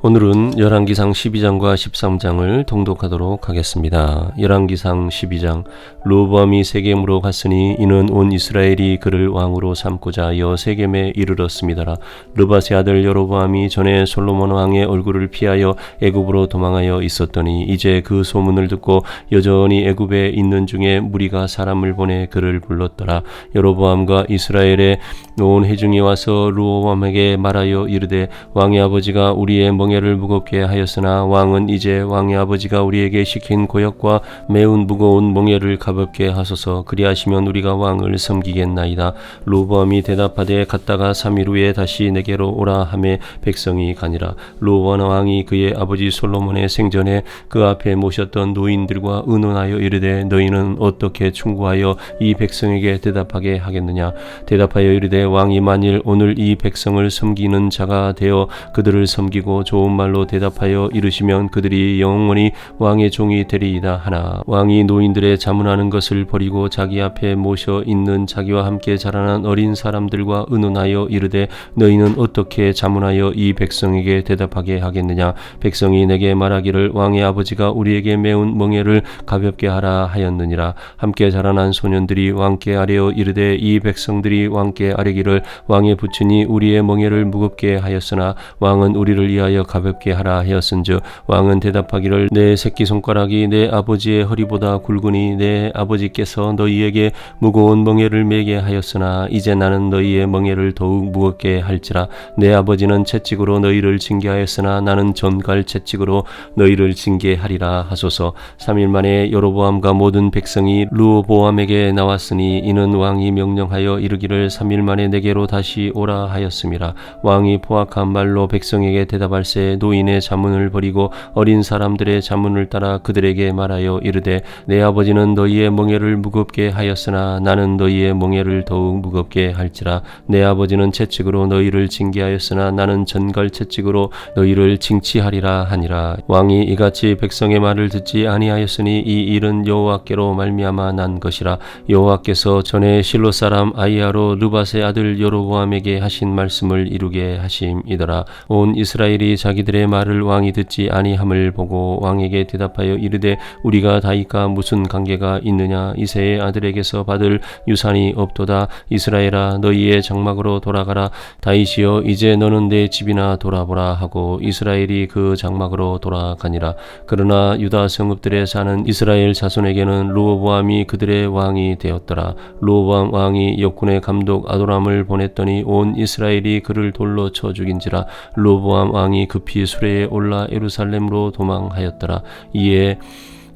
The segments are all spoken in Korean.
오늘은 열왕기상 12장과 13장을 통독하도록 하겠습니다. 열왕기상 12장 로보암이 세겜으로 갔으니 이는 온 이스라엘이 그를 왕으로 삼고자 하여 세겜에 이르렀습니다라. 르바세 아들 여로보암이 전에 솔로몬 왕의 얼굴을 피하여 애굽으로 도망하여 있었더니 이제 그 소문을 듣고 여전히 애굽에 있는 중에 무리가 사람을 보내 그를 불렀더라. 여로보암과 이스라엘의 온 회중이 와서 루오암에게 말하여 이르되 왕의 아버지가 우리의 멍 에를 무겁게 하였으나 왕은 이제 왕의 아버지가 우리에게 시킨 고역과 매운 무거운 멍에를 가볍게 하소서. 그리하시면 우리가 왕을 섬기겠나이다. 로보암이 대답하되 갔다가 3일 후에 다시 내게로 오라 하매 백성이 가니라. 로보암 왕이 그의 아버지 솔로몬의 생전에 그 앞에 모셨던 노인들과 의논하여 이르되 너희는 어떻게 충고하여 이 백성에게 대답하게 하겠느냐? 대답하여 이르되 왕이 만일 오늘 이 백성을 섬기는 자가 되어 그들을 섬기고 좋은 말로 대답하여 이르시면 그들이 영원히 왕의 종이 되리이다 하나. 왕이 노인들의 자문하는 것을 버리고 자기 앞에 모셔 있는 자기와 함께 자라난 어린 사람들과 의논하여 이르되 너희는 어떻게 자문하여 이 백성에게 대답하게 하겠느냐? 백성이 내게 말하기를 왕의 아버지가 우리에게 매운 멍에를 가볍게 하라 하였느니라. 함께 자라난 소년들이 왕께 아뢰어 이르되 이 백성들이 왕께 아뢰기를 왕의 부친이 우리의 멍에를 무겁게 하였으나 왕은 우리를 위하여 가볍게 하라 하였은즉 왕은 대답하기를 내 새끼 손가락이 내 아버지의 허리보다 굵으니 내 아버지께서 너희에게 무거운 멍에를 매게 하였으나 이제 나는 너희의 멍에를 더욱 무겁게 할지라. 내 아버지는 채찍으로 너희를 징계하였으나 나는 전갈 채찍으로 너희를 징계하리라 하소서. 3일 만에 여로보암과 모든 백성이 루보암에게 나왔으니 이는 왕이 명령하여 이르기를 3일 만에 내게로 다시 오라 하였음이라 왕이 포악한 말로 백성에게 대답할세 노인의 자문을 버리고 어린 사람들의 자문을 따라 그들에게 말하여 이르되 내 아버지는 너희의 멍에를 무겁게 하였으나 나는 너희의 멍에를 더욱 무겁게 할지라. 내 아버지는 채찍으로 너희를 징계하였으나 나는 전갈 채찍으로 너희를 징치하리라 하니라. 왕이 이같이 백성의 말을 듣지 아니하였으니 이 일은 여호와께로 말미암아 난 것이라. 여호와께서 전에 실로 사람 아이야로 르바세 아들 여로보암에게 하신 말씀을 이루게 하심이더라. 온 이스라엘이 자기들의 말을 왕이 듣지 아니함을 보고 왕에게 대답하여 이르되 우리가 다윗과 무슨 관계가 있느냐? 이세의 아들에게서 받을 유산이 없도다. 이스라엘아 너희의 장막으로 돌아가라. 다윗이여 이제 너는 내 집이나 돌아보라 하고 이스라엘이 그 장막으로 돌아가니라. 그러나 유다 성읍들에 사는 이스라엘 자손에게는 로보암이 그들의 왕이 되었더라. 로보암 왕이 역군의 감독 아도람을 보냈더니 온 이스라엘이 그를 돌로 쳐 죽인지라. 로보암 왕이 급히 수레에 올라 예루살렘으로 도망하였더라. 이에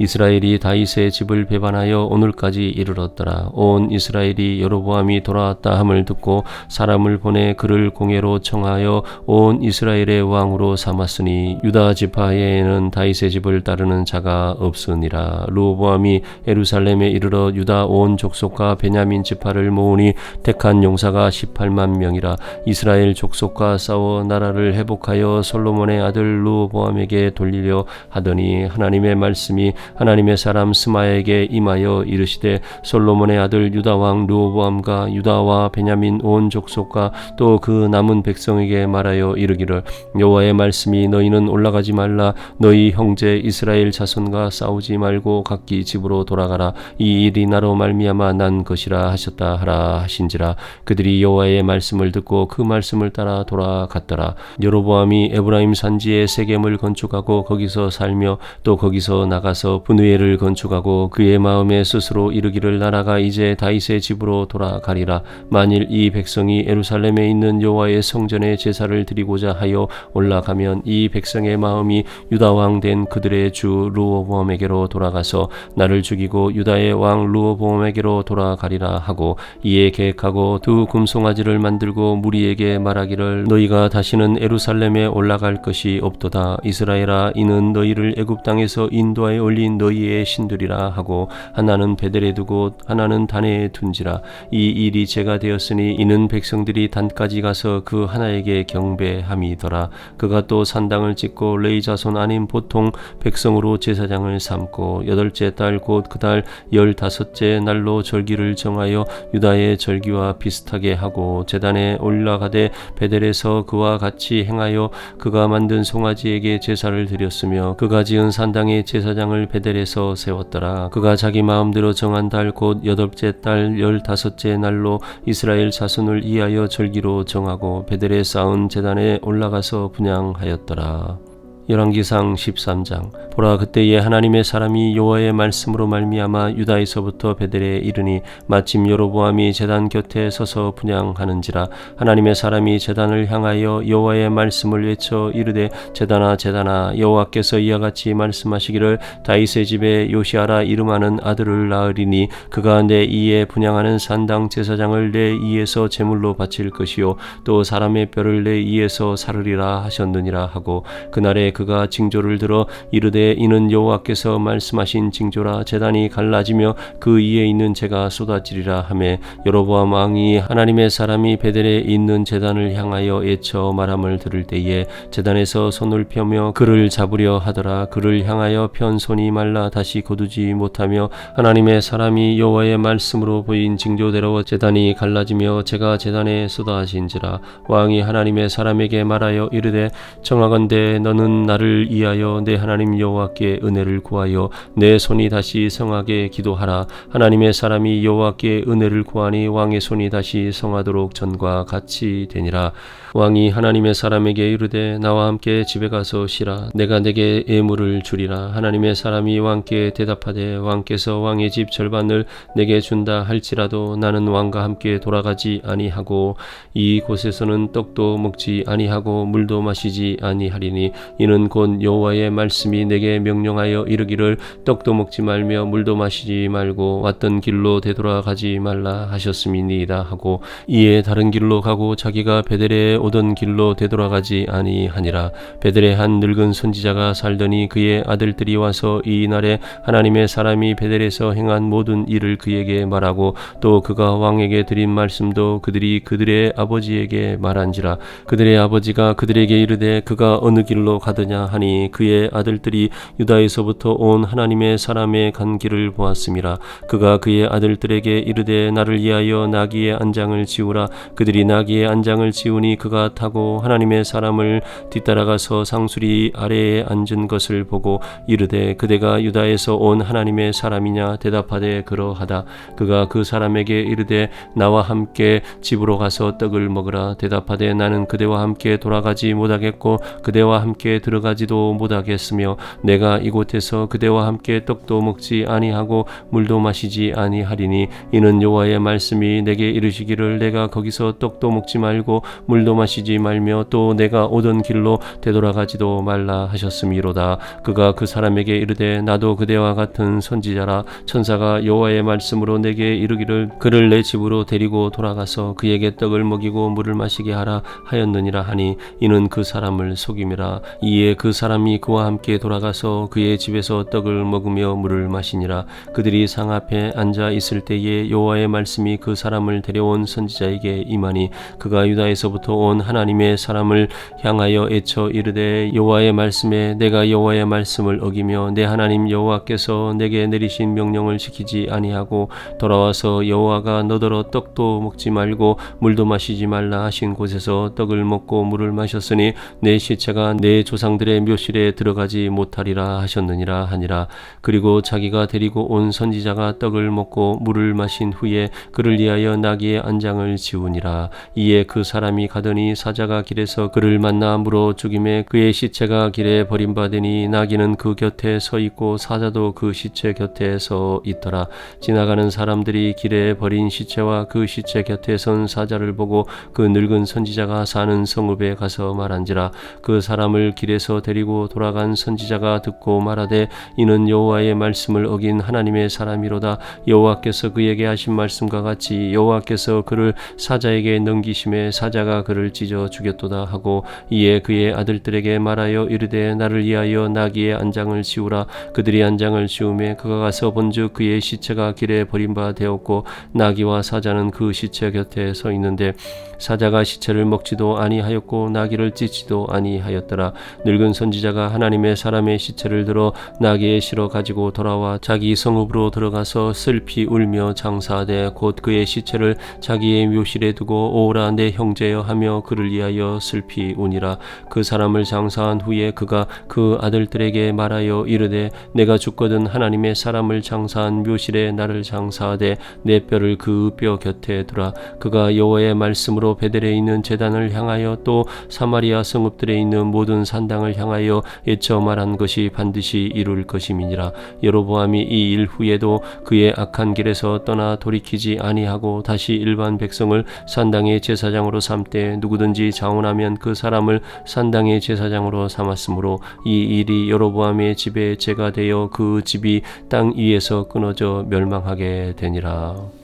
이스라엘이 다윗의 집을 배반하여 오늘까지 이르렀더라. 온 이스라엘이 여로보암이 돌아왔다 함을 듣고 사람을 보내 그를 공회로 청하여 온 이스라엘의 왕으로 삼았으니 유다 지파에는 다윗의 집을 따르는 자가 없으니라. 루보암이 예루살렘에 이르러 유다 온 족속과 베냐민 지파를 모으니 택한 용사가 18만 명이라. 이스라엘 족속과 싸워 나라를 회복하여 솔로몬의 아들 루보암에게 돌리려 하더니 하나님의 말씀이 하나님의 사람 스마에게 임하여 이르시되 솔로몬의 아들 유다 왕 르호보암과 유다와 베냐민 온 족속과 또 그 남은 백성에게 말하여 이르기를 여호와의 말씀이 너희는 올라가지 말라. 너희 형제 이스라엘 자손과 싸우지 말고 각기 집으로 돌아가라. 이 일이 나로 말미암아 난 것이라 하셨다 하라 하신지라. 그들이 여호와의 말씀을 듣고 그 말씀을 따라 돌아갔더라. 여로보암이 에브라임 산지에 세겜을 건축하고 거기서 살며 또 거기서 나가서 분우엘을 건축하고 그의 마음에 스스로 이르기를 나라가 이제 다윗의 집으로 돌아가리라. 만일 이 백성이 예루살렘에 있는 여호와의 성전에 제사를 드리고자 하여 올라가면 이 백성의 마음이 유다 왕 된 그들의 주 루오보암에게로 돌아가서 나를 죽이고 유다의 왕 루오보암에게로 돌아가리라 하고 이에 계획하고 두 금송아지를 만들고 무리에게 말하기를 너희가 다시는 예루살렘에 올라갈 것이 없도다. 이스라엘아 이는 너희를 애굽 땅에서 인도하여 올리 올린 너희의 신들이라 하고 하나는 베델에 두고 하나는 단에 둔지라. 이 일이 제가 되었으니 이는 백성들이 단까지 가서 그 하나에게 경배함이더라. 그가 또 산당을 짓고 레이 자손 아닌 보통 백성으로 제사장을 삼고 여덟째 달 곧 그 달 열다섯째 날로 절기를 정하여 유다의 절기와 비슷하게 하고 제단에 올라가되 베델에서 그와 같이 행하여 그가 만든 송아지에게 제사를 드렸으며 그가 지은 산당의 제사장을 베델에서 세웠더라. 그가 자기 마음대로 정한 달 곧 여덟째 달 열다섯째 날로 이스라엘 자손을 이하여 절기로 정하고 베델에 쌓은 제단에 올라가서 분양하였더라 열왕기상 13장 보라 그때에 하나님의 사람이 여호와의 말씀으로 말미암아 유다에서부터 베델에 이르니 마침 여로보암이 제단 곁에 서서 분양하는지라 하나님의 사람이 제단을 향하여 여호와의 말씀을 외쳐 이르되 제단아 제단아 여호와께서 이와 같이 말씀하시기를 다윗의 집에 요시아라 이름하는 아들을 낳으리니 그가 내 이에 분양하는 산당 제사장을 내 이에서 제물로 바칠 것이요 또 사람의 뼈를 내 이에서 사르리라 하셨느니라 하고 그날에 그가 징조를 들어 이르되 이는 여호와께서 말씀하신 징조라 재단이 갈라지며 그 위에 있는 재가 쏟아지리라 하매 여로보암 왕이 하나님의 사람이 베델에 있는 재단을 향하여 애쳐 말함을 들을 때에 재단에서 손을 펴며 그를 잡으려 하더라. 그를 향하여 편 손이 말라 다시 거두지 못하며 하나님의 사람이 여호와의 말씀으로 보인 징조대로 재단이 갈라지며 재가 재단에 쏟아진지라. 왕이 하나님의 사람에게 말하여 이르되 정하건대 너는 나를 이하여 내 하나님 여호와께 은혜를 구하여 내 손이 다시 성하게 기도하라. 하나님의 사람이 여호와께 은혜를 구하니 왕의 손이 다시 성하도록 전과 같이 되니라. 왕이 하나님의 사람에게 이르되 나와 함께 집에 가서 쉬라. 내가 내게 예물을 주리라. 하나님의 사람이 왕께 대답하되 왕께서 왕의 집 절반을 내게 준다 할지라도 나는 왕과 함께 돌아가지 아니하고 이 곳에서는 떡도 먹지 아니하고 물도 마시지 아니하리니 이는 곧 여호와의 말씀이 내게 명령하여 이르기를 떡도 먹지 말며 물도 마시지 말고 왔던 길로 되돌아가지 말라 하셨음이니이다 하고 이에 다른 길로 가고 자기가 베델에 오던 길로 되돌아가지 아니하니라. 베델에 한 늙은 선지자가 살더니 그의 아들들이 와서 이 날에 하나님의 사람이 베델에서 행한 모든 일을 그에게 말하고 또 그가 왕에게 드린 말씀도 그들이 그들의 아버지에게 말한지라. 그들의 아버지가 그들에게 이르되 그가 어느 길로 가 더냐 하니 그의 아들들이 유다에서부터 온 하나님의 사람의 간 길을 보았음이라. 그가 그의 아들들에게 이르되 나를 위하여 나귀의 안장을 지우라. 그들이 나귀의 안장을 지우니 그가 타고 하나님의 사람을 뒤따라가서 상수리 아래에 앉은 것을 보고 이르되 그대가 유다에서 온 하나님의 사람이냐 대답하되 그러하다. 그가 그 사람에게 이르되 나와 함께 집으로 가서 떡을 먹으라. 대답하되 나는 그대와 함께 돌아가지 못하겠고 그대와 함께 들어가지도 못하겠으며 내가 이곳에서 그대와 함께 떡도 먹지 아니하고 물도 마시지 아니하리니 이는 여호와의 말씀이 내게 이르시기를 내가 거기서 떡도 먹지 말고 물도 마시지 말며 또 내가 오던 길로 되돌아가지도 말라 하셨음이로다. 그가 그 사람에게 이르되 나도 그대와 같은 선지자라. 천사가 여호와의 말씀으로 내게 이르기를 그를 내 집으로 데리고 돌아가서 그에게 떡을 먹이고 물을 마시게 하라 하였느니라 하니 이는 그 사람을 속임이라. 이에 그 사람이 그와 함께 돌아가서 그의 집에서 떡을 먹으며 물을 마시니라. 그들이 상 앞에 앉아 있을 때에 여호와의 말씀이 그 사람을 데려온 선지자에게 임하니 그가 유다에서부터 온 하나님의 사람을 향하여 애쳐 이르되 여호와의 말씀에 내가 여호와의 말씀을 어기며 내 하나님 여호와께서 내게 내리신 명령을 지키지 아니하고 돌아와서 여호와가 너더러 떡도 먹지 말고 물도 마시지 말라 하신 곳에서 떡을 먹고 물을 마셨으니 내 시체가 내 조상 들의 묘실에 들어가지 못하리라 하셨느니라 하니라. 그리고 자기가 데리고 온 선지자가 떡을 먹고 물을 마신 후에 그를 위하여 나귀의 안장을 지우니라. 이에 그 사람이 가더니 사자가 길에서 그를 만나 물어 죽임에 그의 시체가 길에 버림받으니 나귀는 그 곁에 서 있고 사자도 그 시체 곁에 서 있더라. 지나가는 사람들이 길에 버린 시체와 그 시체 곁에 선 사자를 보고 그 늙은 선지자가 사는 성읍에 가서 말한지라. 그 사람을 길에 길에서 데리고 돌아간 선지자가 듣고 말하되 이는 여호와의 말씀을 어긴 하나님의 사람이로다. 여호와께서 그에게 하신 말씀과 같이 여호와께서 그를 사자에게 넘기심에 사자가 그를 찢어 죽였도다 하고 이에 그의 아들들에게 말하여 이르되 나를 위하여 나귀의 안장을 씌우라. 그들이 안장을 씌우매 그가 가서 본즉 그의 시체가 길에 버린 바 되었고 나귀와 사자는 그 시체 곁에 서 있는데 사자가 시체를 먹지도 아니하였고 나귀를 찢지도 아니하였더라 늙은 선지자가 하나님의 사람의 시체를 들어 나귀에 실어 가지고 돌아와 자기 성읍으로 들어가서 슬피 울며 장사하되 곧 그의 시체를 자기의 묘실에 두고 오라 내 형제여 하며 그를 위하여 슬피 우니라. 그 사람을 장사한 후에 그가 그 아들들에게 말하여 이르되 내가 죽거든 하나님의 사람을 장사한 묘실에 나를 장사하되 내 뼈를 그 뼈 곁에 두라. 그가 여호와의 말씀으로 베델에 있는 제단을 향하여 또 사마리아 성읍들에 있는 모든 산 당을 향하여 예처 말한 것이 반드시 이룰 것임이니라. 여로보암이 이 일 후에도 그의 악한 길에서 떠나 돌이키지 아니하고 다시 일반 백성을 산당의 제사장으로 삼되 누구든지 자원하면 그 사람을 산당의 제사장으로 삼았으므로 이 일이 여로보암의 집에 죄가 되어 그 집이 땅 위에서 끊어져 멸망하게 되니라